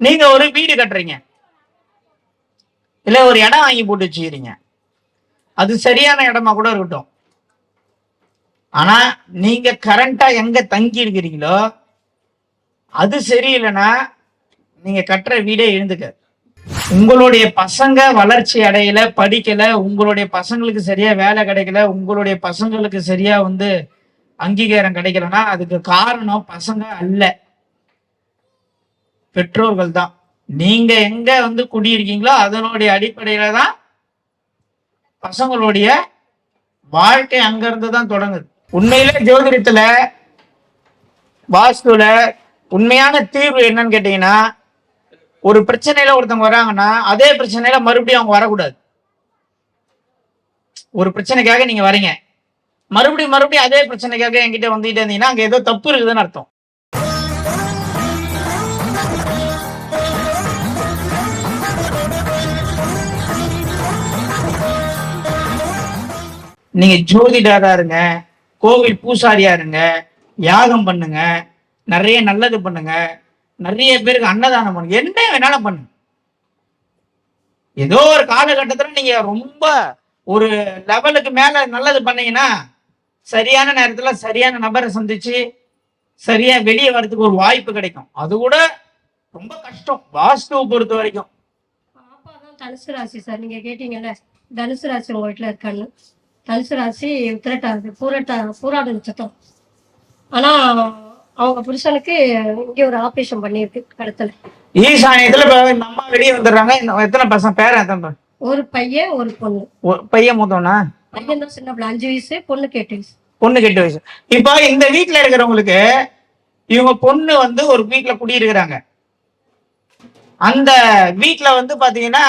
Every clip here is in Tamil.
நீங்க ஒரு வீடு கட்டுறீங்க. இல்ல ஒரு இடம் வாங்கி போட்டு வச்சுக்கிறீங்க. அது சரியான இடமா கூட இருக்கட்டும். ஆனா நீங்க கரண்டா எங்க தங்கி இருக்கிறீங்களோ அது சரியில்லைன்னா நீங்க கட்டுற வீடே எழுந்துக்க. உங்களுடைய பசங்க வளர்ச்சி அடையல படிக்கல உங்களுடைய பசங்களுக்கு சரியா வேலை கிடைக்கல உங்களுடைய பசங்களுக்கு சரியா வந்து அங்கீகாரம் கிடைக்கலன்னா அதுக்கு காரணம் பசங்க அல்ல. பெற்றோர்கள் தான் நீங்க எங்க வந்து குடியிருக்கீங்களோ அதனுடைய அடிப்படையில தான் பசங்களுடைய வாழ்க்கை அங்கிருந்து தான் தொடங்குது. உண்மையிலே ஜோதிடத்துல வாஸ்துல உண்மையான தீர்வு என்னன்னு கேட்டீங்கன்னா ஒரு பிரச்சனையில ஒருத்தவங்க வராங்கன்னா அதே பிரச்சனையில மறுபடியும் அவங்க வரக்கூடாது. ஒரு பிரச்சனைக்காக நீங்க வரீங்க. மறுபடியும் மறுபடியும் அதே பிரச்சனைக்காக என்கிட்ட வந்துட்டு இருந்தீங்கன்னா அங்க ஏதோ தப்பு இருக்குதுன்னு அர்த்தம். நீங்க ஜோதிடரா இருங்க கோவில் பூசாரியா இருங்க யாகம் பண்ணுங்க நிறைய நல்லது பண்ணுங்க நிறைய பேருக்கு அன்னதானம் பண்ணுங்க என்ன வேணாலும் பண்ணுங்க. ஏதோ ஒரு காலகட்டத்துல நீங்க ரொம்ப ஒரு லெவலுக்கு மேல நல்லது பண்ணீங்கன்னா சரியான நேரத்துல சரியான நபரை சந்திச்சு சரியா வெளியே வர்றதுக்கு ஒரு வாய்ப்பு கிடைக்கும். அது கூட ரொம்ப கஷ்டம். வாஸ்துவை பொறுத்த வரைக்கும். தனுசு ராசி சார். நீங்க கேட்டீங்கல்ல தனுசு ராசி உங்க வீட்டுல இருக்கான்னு. தனுசு ராசி உத்திரட்டாது பூரட்டா பூராட நட்சத்திரம் ஆனா அவங்க புருஷனுக்கு இங்க ஒரு ஆபரேஷன் பண்ணியிருக்கு கழுத்துல ஈசானியத்துல இந்த அம்மா வெளியே வந்துடுறாங்க. எத்தனை பசங்க? பேரன் எத்தனை? ஒரு பையன் ஒரு பொண்ணு. பையன் மூத்தவனா? பையன் தான் சின்ன பிள்ளை. அஞ்சு வயசு பொண்ணுக்கு எட்டு வயசு. பொண்ணு கெட்டு வயசு. இப்போ இந்த வீட்ல இருக்கிறவங்களுக்கு இவங்க பொண்ணு வந்து ஒரு வீட்ல குடியிருக்கிறாங்க. அந்த வீட்ல வந்து பாத்தீங்கன்னா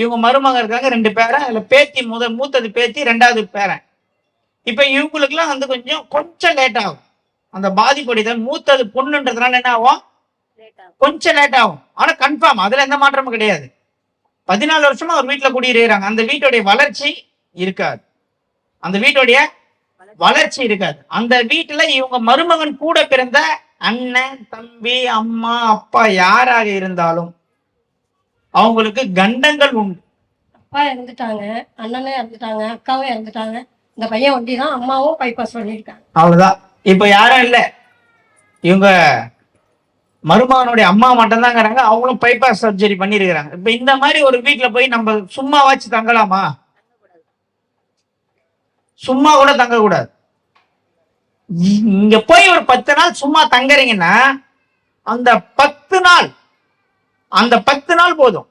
இவங்க மருமக இருக்காங்க ரெண்டு பேரன். அதுல பேத்தி முத மூத்தது பேத்தி ரெண்டாவது பேரன். இப்ப இவங்களுக்குலாம் வந்து கொஞ்சம் கொஞ்சம் லேட் ஆகும். அந்த பாதிப்படைத மூத்தது பொண்ணுன்றதுனால என்ன ஆகும்? கொஞ்சம் லேட் ஆகும். ஆனா கன்ஃபார்ம் அதுல எந்த மாற்றமும் கிடையாது. பதினாலு வருஷமா ஒரு வீட்டுல குடியிருக்கிறாங்க. அந்த வீட்டுடைய வளர்ச்சி இருக்காது. அந்த வீட்டுடைய வளர்ச்சி இருக்காது. அந்த வீட்டுல இவங்க மருமகன் கூட பிறந்த அண்ணன் தம்பி அம்மா அப்பா யாராக இருந்தாலும் அவங்களுக்கு கண்டங்கள் உண்டு. அப்பா இறந்துட்டாங்க அண்ணனும் இறந்துட்டாங்க அக்காவும் இறந்துட்டாங்க. இந்த பையன் ஒண்டி தான் அம்மாவும் பைபாஸ் பண்ணியிருக்காங்க. அவ்வளவுதான். இப்ப யாரும் இல்ல. இவங்க மருமகனுடைய அம்மா மட்டும்தாங்கிறாங்க அவங்களும் பைபாஸ் சர்ஜரி பண்ணிருக்கிறாங்க இப்ப இந்த மாதிரி ஒரு வீட்டுல போய் நம்ம சும்மா வச்சு தங்கலாமா? சும்மா கூட தங்க கூடாது இங்க போய் ஒரு பத்து நாள் சும்மா தங்குறீங்கன்னா அந்த பத்து நாள் அந்த பத்து நாள் போதும்.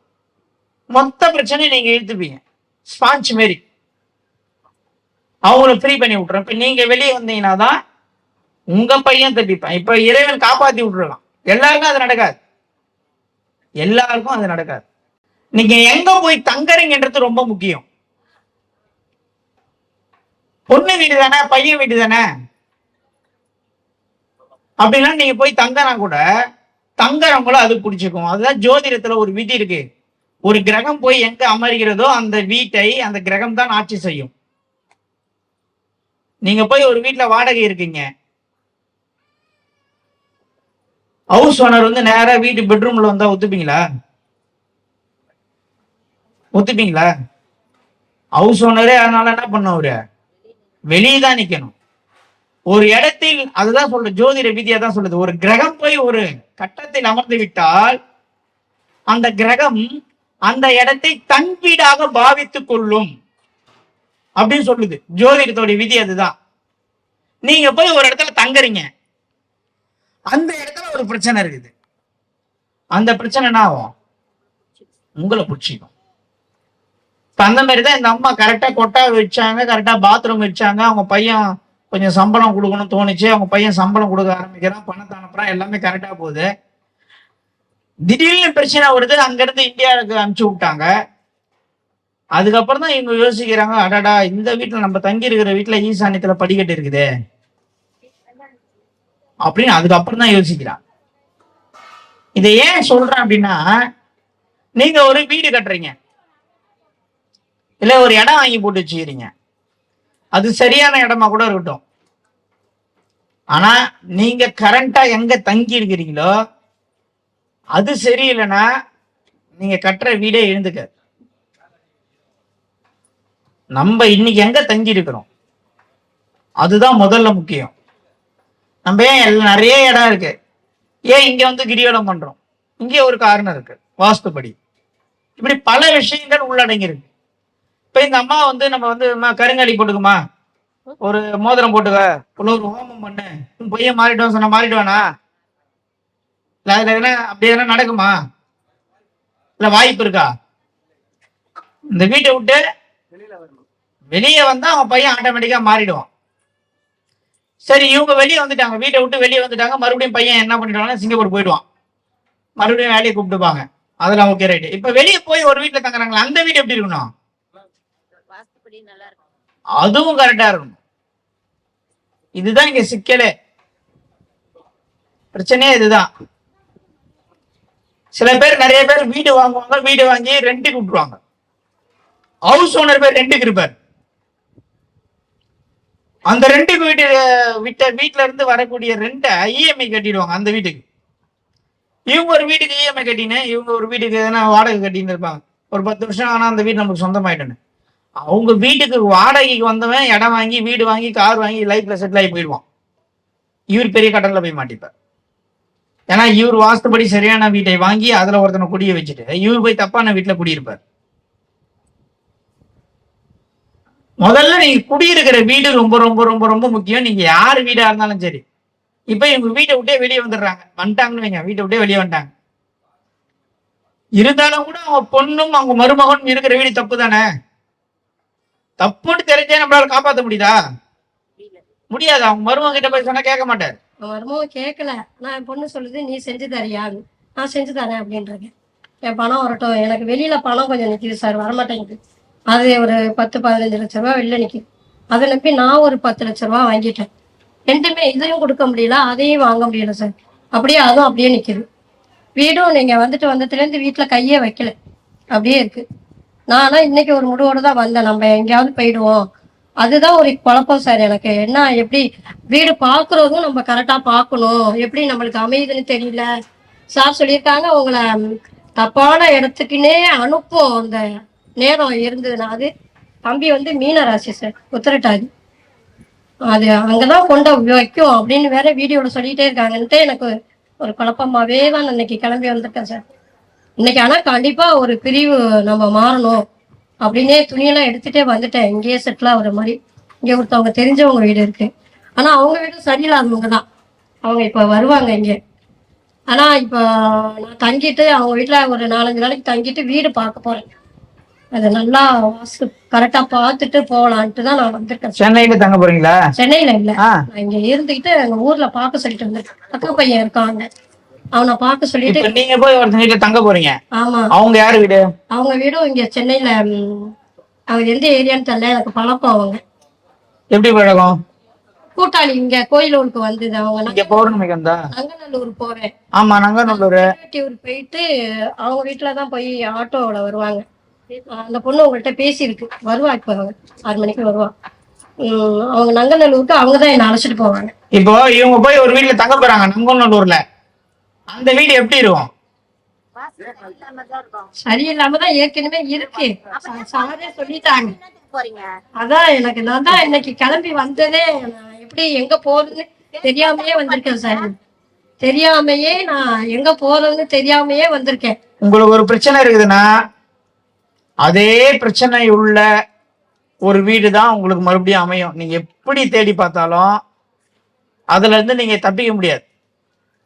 மொத்த பிரச்சனையும் நீங்க இழுத்துப்பீங்க. ஸ்பாஞ்ச் மாரி. அவங்கள ஃப்ரீ பண்ணி விட்டுறோம். இப்ப நீங்க வெளியே வந்தீங்கன்னா தான் உங்க பையன் தப்பிப்பான். இப்ப இறைவன் காப்பாத்தி விட்டுருலாம் எல்லாருக்கும் அது நடக்காது. எல்லாருக்கும் அது நடக்காது. நீங்க எங்க போய் தங்குறீங்கன்றது ரொம்ப முக்கியம். பொண்ணு வீடு தானே பையன் வீடு தானே? அப்படின்னா நீங்க போய் தங்கினா கூட தங்குறவங்களும் அது பிடிச்சிக்கும். அதுதான் ஜோதிடத்துல ஒரு விதி இருக்கு. ஒரு கிரகம் போய் எங்க அமர்கிறதோ அந்த வீட்டை அந்த கிரகம் தான் ஆட்சி செய்யும். நீங்க போய் ஒரு வீட்டுல வாடகை இருக்கீங்க. ஹவுஸ் ஓனர் வந்து நேரா வீட்டு பெட்ரூம்ல வந்தா ஒத்துப்பீங்களா? ஒத்துப்பீங்களா? ஹவுஸ் ஓனரே அதனால என்ன பண்ண அவரு? வெளியே தான் நிக்கணும். ஒரு இடத்தில் அதுதான் சொல்ற ஜோதிட விதியா தான் சொல்லுது ஒரு கிரகம் போய் ஒரு கட்டத்தில் அமர்ந்து விட்டால் அந்த கிரகம் அந்த இடத்தை தன் வீடாக பாவித்துக் கொள்ளும். அப்படின்னு சொல்லுது. ஜோதிடத்தோட விதி அதுதான். நீங்க போய் ஒரு இடத்துல தங்குறீங்க. அந்த இடத்துல ஒரு பிரச்சனை இருக்குது. அந்த பிரச்சனை என்ன ஆகும்? உங்களை பிடிச்சிக்கும். இப்ப அந்த மாதிரி தான் இந்த அம்மா கரெக்டா கொட்டா வச்சாங்க கரெக்டா பாத்ரூம் வச்சாங்க அவங்க பையன் கொஞ்சம் சம்பளம் கொடுக்கணும்னு தோணுச்சு. அவங்க பையன் சம்பளம் கொடுக்க ஆரம்பிக்கிறான் பணத்தை அனுப்புறான் எல்லாமே கரெக்டாக போகுது. திடீர்னு பிரச்சனை வருது. அங்கேருந்து இந்தியாவுக்கு அனுப்பிச்சு விட்டாங்க. அதுக்கப்புறம் தான் இவங்க யோசிக்கிறாங்க அடாடா இந்த வீட்டில் நம்ம தங்கி இருக்கிற வீட்டில் ஈசானியத்தில் படிக்கட்டு இருக்குது. அப்படின்னு அதுக்கப்புறம் தான் யோசிக்கிறான். இதை ஏன் சொல்றேன் அப்படின்னா நீங்க ஒரு வீடு கட்டுறீங்க. இல்லை ஒரு இடம் வாங்கி போட்டு வச்சுக்கிறீங்க. அது சரியான இடமா கூட இருக்கட்டும். ஆனா நீங்க கரண்டா எங்க தங்கி இருக்கிறீங்களோ அது சரியில்லைன்னா நீங்க கட்டுற வீடே எழுந்துக்க. நம்ம இன்னைக்கு எங்க தங்கி இருக்கிறோம்? அதுதான் முதல்ல முக்கியம். நம்ம ஏன் நிறைய இடம் இருக்கு. ஏன் இங்க வந்து கிரிவலம் பண்றோம்? இங்கே ஒரு காரணம் இருக்கு. வாஸ்துபடி இப்படி பல விஷயங்கள் உள்ளடங்கி இருக்கு. இப்ப இந்த அம்மா வந்து நம்ம வந்து கருங்காலி போட்டுக்குமா? ஒரு மோதிரம் போட்டுக்க. உள்ள ஒரு ஹோமம் பண்ணு. உன் பையன் மாறிடுவான் சொன்னா மாறிடுவானா? இல்ல அதுல எதனா அப்படி எதனா நடக்குமா? இல்ல வாய்ப்பு இருக்கா? இந்த வீட்டை விட்டு வெளியே வந்தா அவன் பையன் ஆட்டோமேட்டிக்கா மாறிடுவான். சரி இவங்க வெளியே வந்துட்டாங்க. வீட்டை விட்டு வெளியே வந்துட்டாங்க. மறுபடியும் பையன் என்ன பண்ணிடுவாங்கன்னா சிங்கப்பூர் போயிடுவான். மறுபடியும் வேலையை கூப்பிட்டுப்பாங்க. அதெல்லாம் ஓகே ரைட்டு இப்ப வெளியே போய் ஒரு வீட்டுல தங்குறாங்களா? அந்த வீடு எப்படி இருக்கணும்? அதுவும் கரெக்டா இருக்கணும். இதுதான் இங்க சிக்கலே. பிரச்சனையே இதுதான். சில பேர் நிறைய பேர் வீடு வாங்குவாங்க வீடு வாங்கி ரெண்டுக்கு விட்டுருவாங்க ஹவுஸ் ஓனர் பேர் ரெண்டுக்கு இருப்பார் அந்த ரெண்டுக்கு வீட்டு விட்ட வீட்டுல இருந்து வரக்கூடிய ரெண்டை இஎம்ஐ கட்டிடுவாங்க அந்த வீட்டுக்கு. இவங்க ஒரு வீட்டுக்கு இஎம்ஐ கட்டினேன் இவங்க ஒரு வீட்டுக்கு எதனா வாடகை கட்டின்னு இருப்பாங்க. ஒரு பத்து வருஷம் ஆனா அந்த வீடு நமக்கு சொந்தமாயிட்டேன்னு அவங்க வீட்டுக்கு வாடகைக்கு வந்தவன் இடம் வாங்கி வீடு வாங்கி கார் வாங்கி லைஃப்ல செட்டில் ஆகி போயிடுவான். இவர் பெரிய கடல்ல போய் மாட்டிப்பார். ஏன்னா இவர் வாஸ்துபடி சரியான வீட்டை வாங்கி அதுல ஒருத்தனை குடிய வச்சுட்டு இவர் போய் தப்பான வீட்டுல குடியிருப்பார். முதல்ல நீங்க குடியிருக்கிற வீடு ரொம்ப ரொம்ப ரொம்ப ரொம்ப முக்கியம். நீங்க யார் வீடா இருந்தாலும் சரி. இப்ப இவங்க வீட்டை விட்டே வெளியே வந்துடுறாங்க. வந்துட்டாங்கன்னு வைங்க வீட்டை விட்டே வெளியே வந்துட்டாங்க. இருந்தாலும் கூட அவங்க பொண்ணும் அவங்க மருமகனும் இருக்கிற வீடு தப்பு தானே தப்புன்னு தெரிஞ்சே நம்மளால காப்பாத்த முடியுதா? முடியாது? அவங்க மருமகன் கிட்ட போய் சொன்னா கேட்க மாட்டார். மருமகம் கேட்கல நான் என் பொண்ணு சொல்லுது நீ செஞ்சு தரியான்னு நான் செஞ்சு தரேன் அப்படின்றேன் என் பணம் வரட்டும். எனக்கு வெளியில பணம் கொஞ்சம் நிக்குது சார் வரமாட்டேங்குது. அது ஒரு பத்து பதினஞ்சு லட்ச ரூபா வெளில நிக்குது அதை நம்பி நான் ஒரு பத்து லட்ச ரூபா வாங்கிட்டேன். ரெண்டுமே இதையும் கொடுக்க முடியல அதையும் வாங்க முடியல சார். அப்படியே அதுவும் அப்படியே நிக்குது. வீடும் நீங்க வந்துட்டு வந்ததுலேருந்து வீட்டுல கையே வைக்கல. அப்படியே இருக்கு. நானா இன்னைக்கு ஒரு முடிவோட தான் வந்தேன். நம்ம எங்கேயாவது போயிடுவோம். அதுதான் ஒரு குழப்பம் சார் எனக்கு. என்ன எப்படி வீடு பார்க்குறதும் நம்ம கரெக்டா பார்க்கணும். எப்படி நம்மளுக்கு அமையுதுன்னு தெரியல. சார் சொல்லியிருக்காங்க உங்களை தப்பான இடத்துக்குன்னே அனுப்பும் அந்த நேரம் இருந்ததுன்னா அது தம்பி வந்து மீனராசி சார் உத்திரட்டாதி. அது அங்கதான் கொண்ட வைக்கும் அப்படின்னு வேற வீடியோல சொல்லிட்டே இருக்காங்கன்ட்டு எனக்கு ஒரு குழப்பமாவே தான் இன்னைக்கு கிளம்பி வந்திருக்கேன் சார். இன்னைக்கு ஆனா கண்டிப்பா ஒரு பிரிவு நம்ம மாறணும். அப்படின்னே துணியெல்லாம் எடுத்துட்டே வந்துட்டேன். இங்கேயே செட்டில் ஆகுற மாதிரி. இங்க ஒருத்தவங்க தெரிஞ்சவங்க வீடு இருக்கு. ஆனா அவங்க வீடும் சரியில்லாதவங்க தான். அவங்க இப்ப வருவாங்க இங்க. ஆனா இப்ப நான் தங்கிட்டு அவங்க வீட்டுல ஒரு நாலஞ்சு நாளைக்கு தங்கிட்டு வீடு பார்க்க போறேன். அது நல்லா வாஸ்து கரெக்டா பார்த்துட்டு போகலான்ட்டு தான் நான் வந்திருக்கேன். சென்னையில தங்க போறீங்களா? சென்னையில இல்ல. நான் இங்க இருந்துகிட்டு எங்க ஊர்ல பார்க்க சொல்லிட்டு வந்திருக்கேன். அக்கா பையன் இருக்காங்க. அவனை பார்க்க சொல்லிட்டு நீங்க போய் ஒருத்தங்க வீட்டுல தங்க போறீங்க. ஆமா. அவங்க யாரு வீடு? அவங்க வீடும் இங்க சென்னையில அவங்க எந்த ஏரியான்னு தெரியல எனக்கு பழக்கம் அவங்க. எப்படி பழகம் கூட்டாளி இங்க கோயிலூருக்கு வந்தது அவங்க இங்க பௌர்ணமிக்கு வந்தா? நங்கநல்லூர் போவேன் ஆமா நங்கநல்லூர். ஊர் போயிட்டு அவங்க வீட்டுல தான் போய் ஆட்டோவோட வருவாங்க. அந்த பொண்ணு உங்கள்கிட்ட பேசியிருக்கு. வருவா இப்ப அவங்க. ஆறு மணிக்கு வருவா. அவங்க நங்கநல்லூருக்கு அவங்க தான் என்ன அழைச்சிட்டு போவாங்க. இப்போ இவங்க போய் ஒரு வீட்டுல தங்க போறாங்க நங்கநல்லூர்ல. அந்த வீடு எப்படி இருக்கும்? வாஸ்து இல்லாம தான் இருக்கும் சரியில்லாம தான் ஏற்கனவே இருக்கு சாரே சொல்லிட்டாங்க அதான் எனக்கு நான் தான் இன்னைக்கு கிளம்பி வந்ததே எப்படி எங்க போறதுன்னு தெரியாமையே வந்திருக்கேன் சார். தெரியாமையே நான் எங்க போறதுன்னு தெரியாமையே வந்திருக்கேன். உங்களுக்கு ஒரு பிரச்சனை இருக்குதுன்னா அதே பிரச்சனை உள்ள ஒரு வீடு தான் உங்களுக்கு மறுபடியும் அமையும். நீங்க எப்படி தேடி பார்த்தாலும் அதுல இருந்து நீங்க தப்பிக்க முடியாது.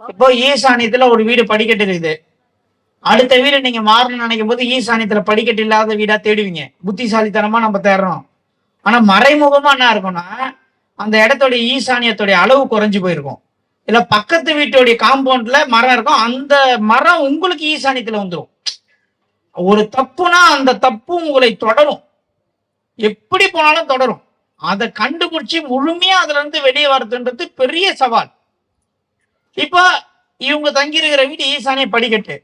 இப்போ ஈசானியத்துல ஒரு வீடு படிக்கட்டு இருக்குது. அடுத்த வீடு நீங்க மாறணும்னு நினைக்கும் போது ஈசானியத்துல படிக்கட்டு இல்லாத வீடா தேடுவீங்க. புத்திசாலித்தனமா நம்ம தேடுறோம். ஆனா மறைமுகமா என்ன இருக்கும்னா அந்த இடத்தோட ஈசானியத்துடைய அளவு குறைஞ்சு போயிருக்கும். இல்ல பக்கத்து வீட்டுடைய காம்பவுண்ட்ல மரம் இருக்கும். அந்த மரம் உங்களுக்கு ஈசானியத்துல வந்துடும் ஒரு தப்புனா அந்த தப்பு உங்களை தொடரும். எப்படி போனாலும் தொடரும். அதை கண்டுபிடிச்சு முழுமையா அதுல இருந்து வெளியே வரதுன்றது பெரிய சவால். இப்போ இவங்க தங்கி இருக்கிற வீடு ஈசானிய படிக்கட்டு.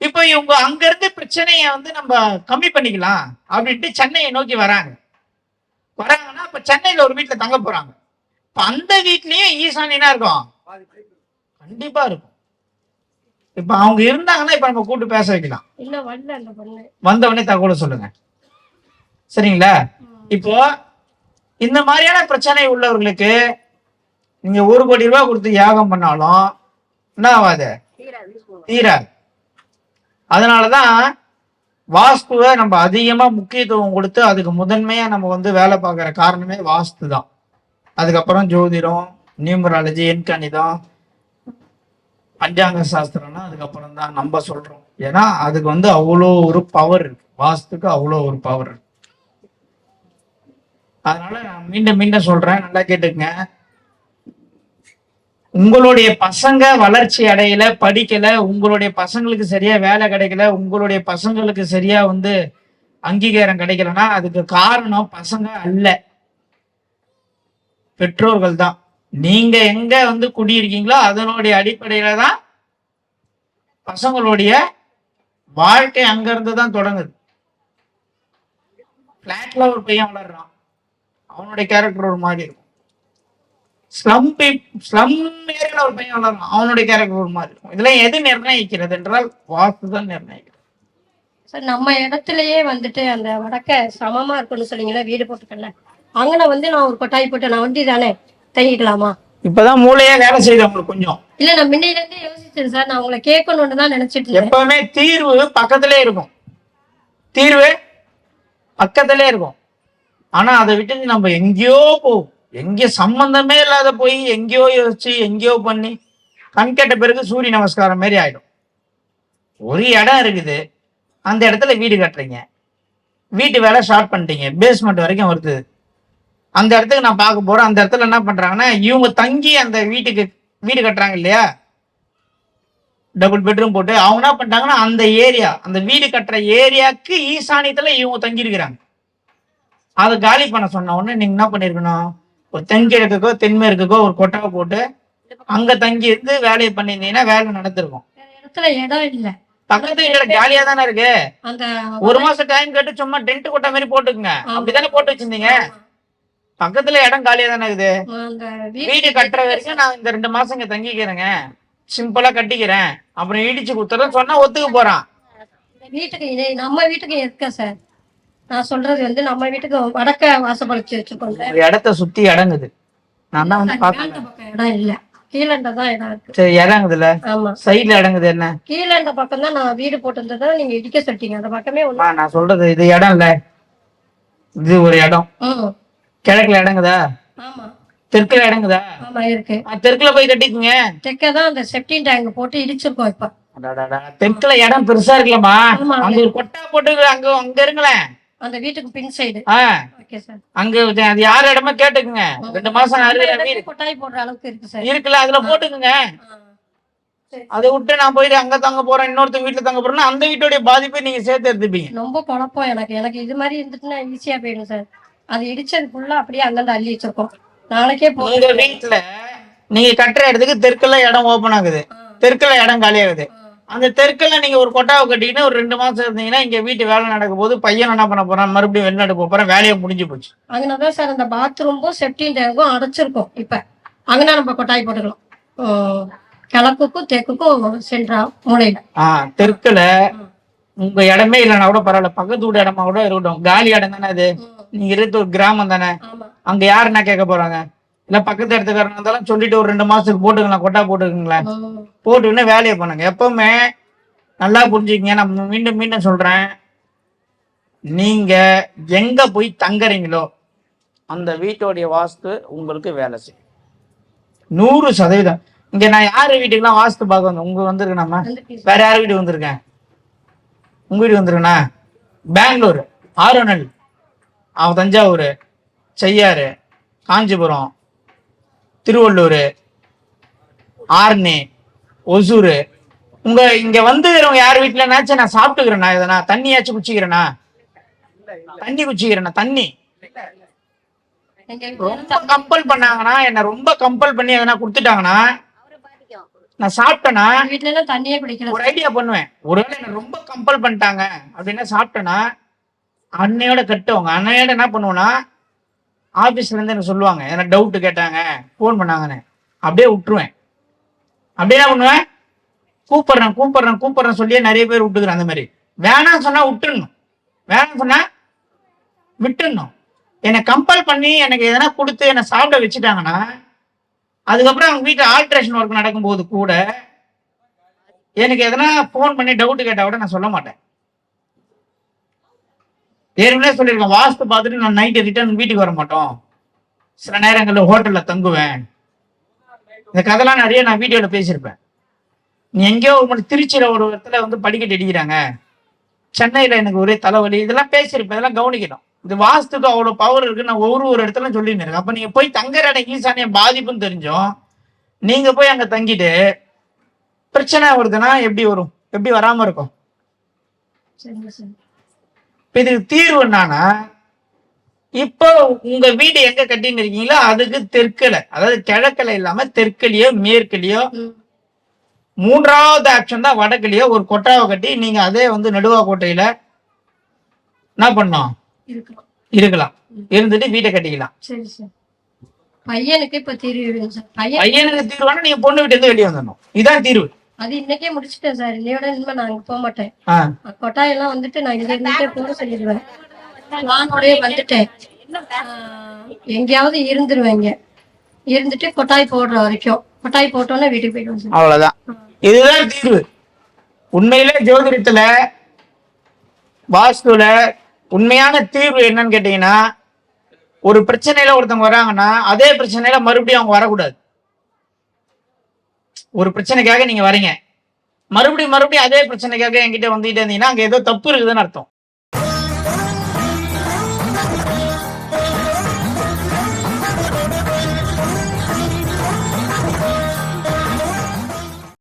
இப்போ இவங்க அங்க இருந்து பிரச்சனைய வந்து நம்ம கம்மி பண்ணிக்கலாம் அப்படின்ட்டு சென்னையை நோக்கி வராங்க. வராங்கன்னா இப்ப சென்னையில ஒரு வீட்டுல தங்க போறாங்க. இப்ப அந்த வீட்லயும் ஈசானியனா இருக்கும்? கண்டிப்பா இருக்கும். இப்ப அவங்க இருந்தாங்கன்னா இப்ப நம்ம கூட்டு பேச வைக்கலாம். இன்னும் வரல அந்த பொண்ணு. வந்த உடனே தகவலை சொல்லுங்க. சரிங்களா? இப்போ இந்த மாதிரியான பிரச்சனை உள்ளவர்களுக்கு நீங்க ஒரு கோடி ரூபாய் கொடுத்து யாகம் பண்ணாலும் என்ன ஆகாது? தீராது. அதனாலதான் வாஸ்துவை நம்ம அதிகமா முக்கியத்துவம் கொடுத்து அதுக்கு முதன்மையா நம்ம வந்து வேலை பார்க்குற காரணமே வாஸ்து தான். அதுக்கப்புறம் ஜோதிடம் நியூமராலஜி எண்கணிதம் பஞ்சாங்க சாஸ்திரம்னா அதுக்கப்புறம் தான் நம்ம சொல்றோம். ஏன்னா அதுக்கு வந்து அவ்வளோ ஒரு பவர் இருக்கு. வாஸ்துக்கு அவ்வளோ ஒரு பவர் இருக்கு. அதனால நான் மீண்டும் மீண்டும் சொல்றேன். நல்லா கேட்டுக்கங்க. உங்களுடைய பசங்க வளர்ச்சி அடையல படிக்கல உங்களுடைய பசங்களுக்கு சரியா வேலை கிடைக்கல உங்களுடைய பசங்களுக்கு சரியா வந்து அங்கீகாரம் கிடைக்கலன்னா அதுக்கு காரணம் பசங்க அல்ல. பெற்றோர்கள் தான். நீங்க எங்க வந்து குடியிருக்கீங்களோ அதனுடைய அடிப்படையில தான் பசங்களுடைய வாழ்க்கை அங்க இருந்து தான் தொடங்குது. பிளாட்ல ஒரு பையன் வளர்றான். அவனுடைய கேரக்டர் ஒரு மாதிரி இருக்கும். ஸ்லம் ஸ்லம் ஏரியால ஒரு பையன் வளர்றான் அவனுடைய கேரக்டர் ஒரு மாதிரி இருக்கும். இதெல்லாம் எது நிர்ணயிக்கிறது என்றால் வாஸ்து தான் நிர்ணயிக்கிறது. சார் நம்ம இடத்துலயே வந்துட்டு அந்த வடக்க சமமா இருக்குன்னு சொன்னீங்களா வீடு போட்டுக்கல அங்கன வந்து நான் ஒரு கொட்டாய் போட்டு நான் வண்டி தானே தங்கிக்கலாமா? இப்பதான் மூளையே வேலை செய்யுது உங்களுக்கு கொஞ்சம். இல்ல நான் முன்னையில இருந்தே யோசிச்சேன் சார் நான் உங்களை கேட்கணும்னு தான் நினைச்சிட்டு எப்பவுமே தீர்வு பக்கத்திலே இருக்கும். தீர்வு பக்கத்திலே இருக்கும். ஆனா அதை விட்டு நம்ம எங்கேயோ போகும் எங்கே சம்பந்தமே இல்லாத போய் எங்கேயோ யோசிச்சு எங்கேயோ பண்ணி கண் கெட்ட பிறகு சூரிய நமஸ்காரம் மாதிரி ஆயிடும். ஒரு இடம் இருக்குது. அந்த இடத்துல வீடு கட்டுறீங்க. வீட்டு வேலை ஸ்டார்ட் பண்ணிட்டீங்க. பேஸ்மெண்ட் வரைக்கும் வருது. அந்த இடத்துக்கு நான் பார்க்க போறேன். அந்த இடத்துல என்ன பண்றாங்கன்னா இவங்க தங்கி அந்த வீட்டுக்கு வீடு கட்டுறாங்க இல்லையா? டபுள் பெட்ரூம் போட்டு அவங்க என்ன பண்ணிட்டாங்கன்னா அந்த ஏரியா அந்த வீடு கட்டுற ஏரியாவுக்கு ஈசானியத்துல இவங்க தங்கி இருக்கிறாங்க அதை காலி பண்ண சொன்ன உடனே நீங்க என்ன பண்ணிருக்கணும்? ஒரு தென்கிழக்குக்கோ தென்மேற்குக்கோ ஒரு கொட்டாவை போட்டு அங்க தங்கி இருந்து வேலையை பண்ணியிருந்தீங்கன்னா வேலை நடந்திருக்கும். இடத்துல இடம் இல்ல. பக்கத்து வீட்டுல காலியா தானே இருக்கு? அந்த ஒரு மாசம் டைம் கேட்டு சும்மா டென்ட் கொட்டை மாதிரி போட்டுக்குங்க. அப்படித்தானே போட்டு வச்சிருந்தீங்க? பக்கத்துல இடம் காலியா தானே இருக்குது? வீடு கட்டுற வரைக்கும் நான் இந்த ரெண்டு மாசம் இங்க தங்கிக்கிறேங்க. சிம்பிளா கட்டிக்கிறேன். அப்புறம் இடிச்சு குத்துறேன்னு சொன்னா ஒத்துக்க போறான். வீட்டுக்கு நம்ம வீட்டுக்கு இருக்க சார் நான் சொல்றது வந்து நம்ம வீட்டுக்கு வடக்க வாசப்படைச்சு வச்சுக்கோங்க. இடத்த சுத்தி இடங்குது. நான் தான் வந்து இடம் இல்ல. கீழண்ட தான் இடம் இருக்கு. சரி ஆமா. சைடுல இடங்குது என்ன? கீழண்ட பக்கம் தான் நான் வீடு போட்டிருந்ததை நீங்க இடிக்க சொல்லிட்டீங்க. அந்த பக்கமே ஒண்ணு நான் சொல்றது இது இடம் இல்ல. இது ஒரு இடம். கிழக்குல இடங்குதா? ஆமா. தெற்குல இடங்குதா? ஆமா இருக்கு. தெற்குல போய் கட்டிக்குங்க தெற்க தான் அந்த செப்டின் டேங்க் போட்டு இடிச்சிருக்கோம் இப்ப. தெற்குல இடம் பெருசா இருக்குல்லம்மா ஆமா. அங்க ஒரு கொட்டா போட்டு அங்க அங்க இருங்களேன் அந்த வீட்டுக்கு பின் சைடு ஆ. ஓகே சார் அங்க அது யார் இடமா கேட்டுக்குங்க. ரெண்டு மாசம் கொட்டாய் போடுற அளவுக்கு இருக்கு சார் இருக்குல்ல அதுல போட்டுக்குங்க. அதை விட்டு நான் போயிட்டு அங்க தங்க போறேன் இன்னொருத்தங்க வீட்டுல தங்க போறேன்னா அந்த வீட்டுடைய பாதிப்பை நீங்க சேர்த்து எடுத்துப்பீங்க. ரொம்ப குழப்பம் எனக்கு. எனக்கு இது மாதிரி இருந்துட்டுனா ஈஸியா போயிடும் சார் அது இடிச்சது ஃபுல்லா அப்படியே அங்கிருந்து அள்ளி வச்சிருக்கோம். நாளைக்கே போ உங்க வீட்டுல நீங்க கட்டுற இடத்துக்கு தெற்குல இடம் ஓபன் ஆகுது. தெற்குல இடம் காலியாகுது. அந்த தெற்குல நீங்க ஒரு கொட்டாவை கட்டிக்கிட்டு ஒரு ரெண்டு மாசம் இருந்தீங்கன்னா இங்க வீட்டு வேலை நடக்கும் போது பையன் என்ன பண்ண போறான்? மறுபடியும் வெளிநாடு போறேன். வேலையை முடிஞ்சு போச்சு. அங்கனதான் சார் அந்த பாத்ரூமும் செப்டின் டேங்கும் அடைச்சிருக்கோம் இப்ப. அங்கனா நம்ம கொட்டாய் போட்டுக்கலாம். கிழக்குக்கும் தெற்குக்கும் சென்றா மூலையில. ஆஹ் தெற்குல உங்க இடமே இல்லைன்னா கூட பரவாயில்ல. பக்கத்து வீடு இடமா கூட இருக்கட்டும். காலி இடம் தானே அது. நீங்க இருக்கிறது ஒரு கிராமம் தானே. அங்க யாரு என்ன கேட்க போறாங்க? இல்ல பக்கத்து இடத்துக்காரங்க இருந்தாலும் சொல்லிட்டு ஒரு ரெண்டு மாசத்துக்கு போட்டுக்கலாம் கொட்டா போட்டுக்கங்களேன். போட்டுக்கின்னு வேலையை பண்ணுங்க. எப்பவுமே நல்லா புரிஞ்சுக்கங்க. நான் மீண்டும் மீண்டும் சொல்றேன். நீங்க எங்க போய் தங்குறீங்களோ அந்த வீட்டோடைய வாஸ்து உங்களுக்கு வேலை செய்யும். நூறு சதவீதம். இங்க நான் யாரு வீட்டுக்கெல்லாம் வாஸ்து பார்க்க வந்தேன்? உங்க வந்திருக்கேனாமா வேற யார் வீட்டுக்கு வந்திருக்கேன்? உங்க வீட்டுக்கு வந்திருக்கேனா? பெங்களூர். ஆரோனல் அவன் தஞ்சாவூர். செய்யாறு. காஞ்சிபுரம். திருவள்ளூர் ஆர்னி ஒசூர். உங்க இங்க வந்து யார் வீட்டுலனாச்சும் நான் சாப்பிட்டுக்கிறேண்ணா. எதனா தண்ணியாச்சும் குச்சிக்கிறேண்ணா தண்ணி குச்சிக்கிறேண்ணா தண்ணி. ரொம்ப கம்பல் பண்ணாங்கன்னா என்ன ரொம்ப கம்பல் பண்ணி எதனா கொடுத்துட்டாங்கன்னா நான் சாப்பிட்டேனா வீட்டுல தண்ணியே பிடிக்கல ஒரு ஐடியா பண்ணுவேன். ஒருவேளை என்ன ரொம்ப கம்பல் பண்ணிட்டாங்க அப்படின்னா சாப்பிட்டேன்னா அன்னையோட கட்டுவாங்க. அன்னையோட என்ன பண்ணுவேன்னா ஆஃபீஸ்லேருந்து எனக்கு சொல்லுவாங்க எனக்கு டவுட்டு கேட்டாங்க ஃபோன் பண்ணாங்கன்னு. அப்படியே விட்டுருவேன். அப்படியே என்ன பண்ணுவேன்? கூப்பிட்றேன் கூப்பிட்றேன் கூப்பிட்றேன் சொல்லியே நிறைய பேர் விட்டுக்கிறேன் அந்த மாதிரி. வேணாம் சொன்னால் விட்டுடணும் வேணாம் சொன்னால் விட்டுடணும் என்னை கம்பல் பண்ணி எனக்கு எதனா கொடுத்து என்னை சாப்பிட வச்சுட்டாங்கன்னா அதுக்கப்புறம் அவங்க வீட்டில் ஆல்ட்ரேஷன் ஒர்க் நடக்கும்போது கூட எனக்கு எதனா ஃபோன் பண்ணி டவுட்டு கேட்டால் கூட நான் சொல்ல மாட்டேன். ஏற்கனவே சொல்லியிருக்கேன் வாஸ்து பார்த்துட்டு நான் நைட்டு ரிட்டர்ன் வீட்டுக்கு வர மாட்டோம். சில நேரங்களில் ஹோட்டலில் தங்குவேன். இந்த கதைலாம் நிறைய நான் வீடியோவில் பேசியிருப்பேன். நீ எங்கேயோ ஒரு மணி திருச்சியில் ஒரு இடத்துல வந்து படிக்கட்டு அடிக்கிறாங்க சென்னையில் எனக்கு ஒரே தலைவலி. இதெல்லாம் பேசியிருப்பேன் இதெல்லாம் கவனிக்கணும். இது வாஸ்துக்கு அவ்வளோ பவர் இருக்குன்னு நான் ஒவ்வொரு ஒரு இடத்துல சொல்லிட்டு இருக்கேன். அப்போ நீங்கள் போய் தங்குற இடம் ஈசானிய பாதிப்புன்னு தெரிஞ்சோம். நீங்கள் போய் அங்கே தங்கிட்டு பிரச்சனை வருதுன்னா எப்படி வரும்? எப்படி வராமல் இருக்கும்? சரிங்க சார் இப்ப இதுக்கு தீர்வு என்னன்னா இப்போ உங்க வீடு எங்க கட்டின்னு இருக்கீங்களோ அதுக்கு தெற்குல. அதாவது கிழக்குல இல்லாம தெற்குலயோ மேற்குலயோ மூன்றாவது ஆப்ஷன் தான் வடக்குலயோ ஒரு கொட்டாவை கட்டி நீங்க அதே வந்து நடுவா கோட்டையில என்ன பண்ணோம் இருக்கலாம். இருந்துட்டு வீட்டை கட்டிக்கலாம். பையனுக்கு இப்ப தீர்வு பையனுக்கு தீர்வானா நீங்க பொண்ணு இருந்து வெளியே வந்துடணும். இதான் தீர்வு. அது இன்னைக்கே முடிச்சிட்டேன் சார். இன்னையோட இனிமே நான் அங்க போக மாட்டேன். ஆ. கொட்டாயெல்லாம் வந்துட்டு நான் இங்க இருந்துட்டே போக சொல்லிடுவேன். நானோடய வந்துட்டேன். எங்கேயாவது இருந்துருவேங்க இருந்துட்டு கொட்டாய் போடுற வரைக்கும். கொட்டாய் போட்டோன்னே வீட்டுக்கு போயிடுவேன் சார் அவ்வளவுதான். இதுதான் தீர்வு. உண்மையிலே ஜோதிடத்துல வாஸ்துல உண்மையான தீர்வு என்னன்னு கேட்டீங்கன்னா ஒரு பிரச்சனையில ஒருத்தவங்க வராங்கன்னா அதே பிரச்சனையில மறுபடியும் அவங்க வரக்கூடாது. ஒரு பிரச்சனைக்காக நீங்க வரீங்க. மறுபடியும் மறுபடியும் அதே பிரச்சனைக்காக என்கிட்ட வந்துட்டு இருந்தீங்கன்னா அங்க ஏதோ தப்பு இருக்குதுன்னு அர்த்தம்.